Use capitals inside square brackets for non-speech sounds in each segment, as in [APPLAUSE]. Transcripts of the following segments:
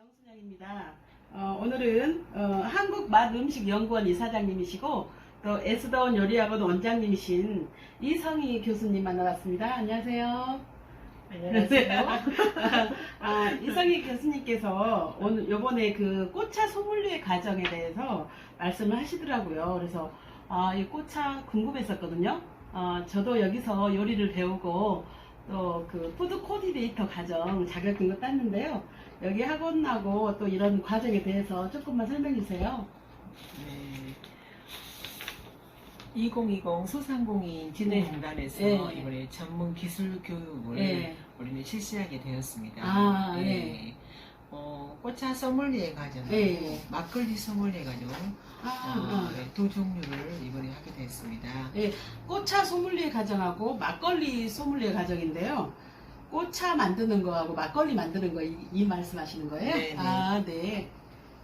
정순영입니다. 어, 오늘은 어, 한국맛음식연구원 이사장님이시고 또 에스더원 요리학원 원장님이신 이성희 교수님 만나봤습니다. 안녕하세요. 안녕하세요. [LAUGHS] 아, 이성희 교수님께서 오늘 요번에 그 꽃차 소믈리에 과정에 대해서 말씀을 하시더라고요. 그래서 아, 이 꽃차 궁금했었거든요. 어, 저도 여기서 요리를 배우고 또 그 푸드 코디네이터 과정 자격증도 땄는데요. 여기 학원하고 또 이런 과정에 대해서 조금만 설명해 주세요. 네. 2020 소상공인 진흥공단에서 네. 이번에 전문 기술 교육을 네. 우리는 실시하게 되었습니다. 아, 네. 네. 어, 꽃차 소믈리에 과정, 네. 막걸리 소믈리에 과정 아, 어, 아. 네, 두 종류를 이번에 하게 되었습니다. 꽃차 소믈리에 과정하고 막걸리 소믈리에 과정인데요. 꽃차 만드는 거하고 막걸리 만드는 거이 말씀하시는 거예요? 네, 네. 아, 네.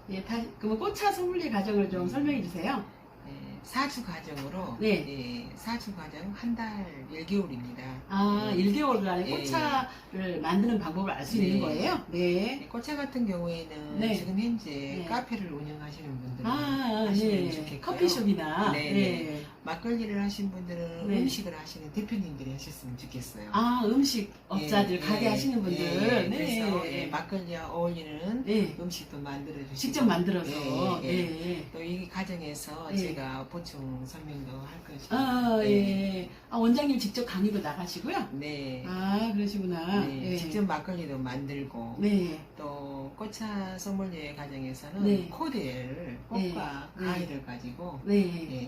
예, 다시 그러면 꽃차 소믈리에 과정을 좀 설명해 주세요. 네, 사주 과정으로 네. 네, 사주 과정 한 달 1개월입니다. 아, 네. 1개월 안에 예, 꽃차를 만드는 방법을 알수 네. 있는 거예요? 네. 네, 꽃차 같은 경우에는 네. 지금 현재 네. 카페를 운영하시는 분들은 아, 하시면 네. 좋겠고요. 커피숍이나. 네, 네. 막걸리를 하신 분들은 네. 음식을 하시는 대표님들이 하셨으면 좋겠어요. 아, 음식 업자들, 예, 가게 예, 하시는 분들. 예, 네. 그래서 예, 막걸리와 어울리는 네. 음식도 만들어 주시고 직접 만들어서. 예, 예. 예. 또 이 과정에서 예. 제가 보충 설명도 할 것이고 아, 예. 예. 아, 원장님 직접 강의도 나가시고요? 네. 아, 그러시구나. 네, 예. 직접 막걸리도 만들고 네. 또 꽃차 소믈리에 과정에서는 네. 코디를 꽃과 네. 과일을 가지고 네.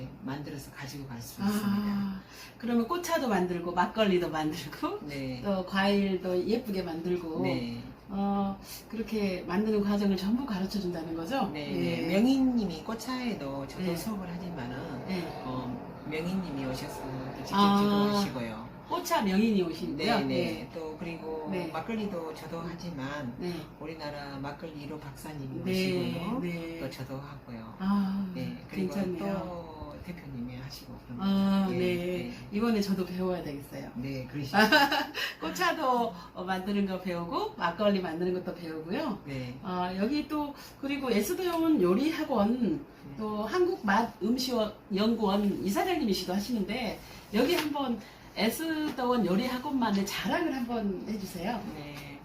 예, 만들어서 가 지고 갈 수 있습니다. 아, 그러면 꽃차도 만들고, 막걸리도 만들고, 네. [LAUGHS] 또 과일도 예쁘게 만들고, 네. 어, 그렇게 만드는 과정을 전부 가르쳐 준다는 거죠? 네, 예. 네. 명인님이 꽃차에도 저도 네. 수업을 하지만은 네. 어, 명인님이 오셔서 또 직접 아. 지도하시고요. 꽃차 명인이 오시는데요? 네, 네. 또 그리고 네. 막걸리도 저도 하지만 네. 우리나라 막걸리 1호 박사님이 네. 오시고요. 네. 또 저도 하고요. 아, 네, 그리고 괜찮네요. 또 대표님이 하시고 그런 아, 예, 네. 이번에 저도 배워야 되겠어요. 네, 그러시죠. [LAUGHS] 꽃차도 어, 만드는 거 배우고 막걸리 만드는 것도 배우고요. 네. 아, 여기 또 그리고 에스더원 요리학원 네. 또 한국 맛 음식 연구원 이사장님이시도 하시는데 여기 한번 에스더원 요리학원만의 자랑을 한번 해주세요. 네.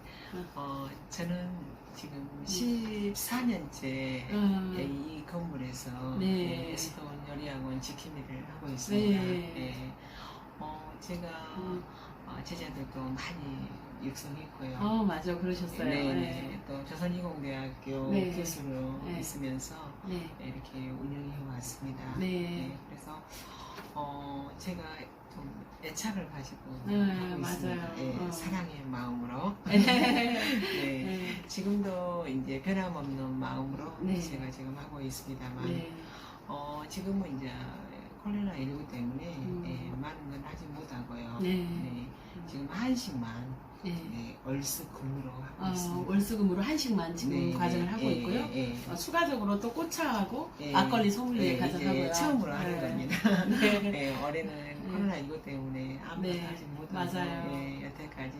어, 저는 지금 14년째 음, 이 건물에서 네. 네, 에스더원 요리학원 지킴이를 하고 있습니다. 네. 네. 어, 제가 음. 어, 제자들도 많이 육성했고요. 어 맞아 그러셨어요. 네, 네. 네. 또 조선이공대학교 네. 교수로 네. 있으면서 네. 이렇게 운영해 왔습니다. 네. 그래서 어, 제가 좀 애착을 가지고 네. 맞아요. 네, 어. 사랑의 마음으로. [LAUGHS] 네. 네. 네. 지금도 이제 변함없는 마음으로 네. 제가 지금 하고 있습니다만 네. 어, 지금은 이제 코로나 19 때문에 음. 예, 많은 건 하지 못하고요. 네. 네, 지금 한식만 네. 네, 얼스금으로 하고 어, 있습니다. 월수금으로 한식만 지금 네, 과정을 네, 하고 예, 있고요. 예, 예. 어, 추가적으로 또 꽃차하고 예, 막걸리 소믈리에 예, 가져가고요. 이제 처음으로 하는 네. 겁니다. [LAUGHS] 네. [LAUGHS] 네, 올해는 코로나 19 때문에 아무것도 네, 하지 못하고 맞아요. 예, 여태까지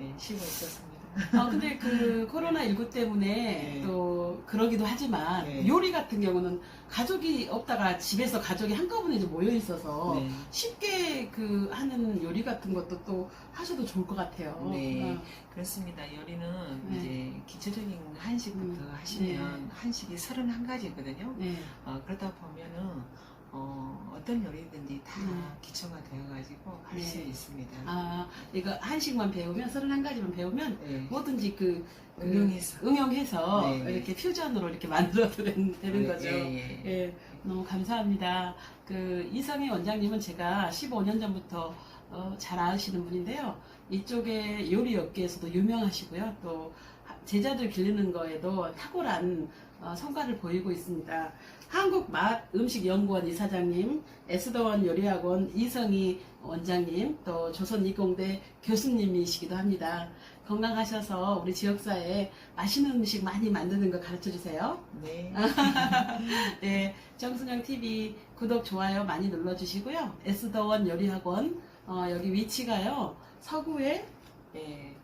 예, 쉬고 있었습니다. 아, 근데 그 코로나19 때문에 네. 또 그러기도 하지만 네. 요리 같은 경우는 가족이 없다가 집에서 가족이 한꺼번에 좀 모여 있어서 네. 쉽게 그 하는 요리 같은 것도 또 하셔도 좋을 것 같아요. 네. 어, 그렇습니다. 요리는 네. 이제 기초적인 한식부터 음, 하시면 한식이 31가지거든요. 네. 어, 그러다 보면은 어, 어떤 요리든지 다 네. 기초가 되어가지고 할 수 네. 있습니다. 아, 이거 한식만 배우면 31가지만 배우면 네. 뭐든지 그, 그 응용해서. 응용해서 네, 네. 이렇게 퓨전으로 이렇게 만들어도 되는, 되는 예, 거죠. 예, 예. 예, 너무 감사합니다. 그 이성희 원장님은 제가 15년 전부터 어, 잘 아시는 분인데요. 이쪽에 요리 업계에서도 유명하시고요. 또 하- 제자들 기르는 거에도 탁월한 어, 성과를 보이고 있습니다. 한국 맛 음식 연구원 이사장님, 에스더원 요리학원 이성희 원장님, 또 조선이공대 교수님이시기도 합니다. 건강하셔서 우리 지역사회에 맛있는 음식 많이 만드는 거 가르쳐 주세요. 네. [LAUGHS] 네, 정순영 TV 구독 좋아요 많이 눌러주시고요. 에스더원 요리학원 어, 여기 위치가요 서구에 예.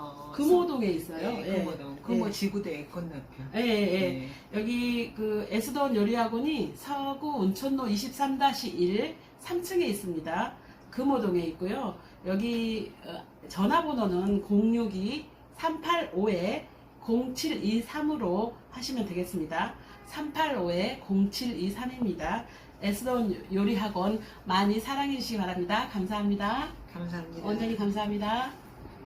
어, 금호동에 있어요. 예, 예. 금호동. 금호동 그뭐 예. 지구대 건너편. 예, 예, 예. 네. 여기 그 에스돈 요리학원이 서구 온천로 23-1 3층에 있습니다. 금호동에 있고요. 여기 어, 전화번호는 062-385-0723으로 하시면 되겠습니다. 385-0723입니다. 에스돈 요리학원 많이 사랑해 주시기 바랍니다. 감사합니다. 감사합니다. 원장님 감사합니다.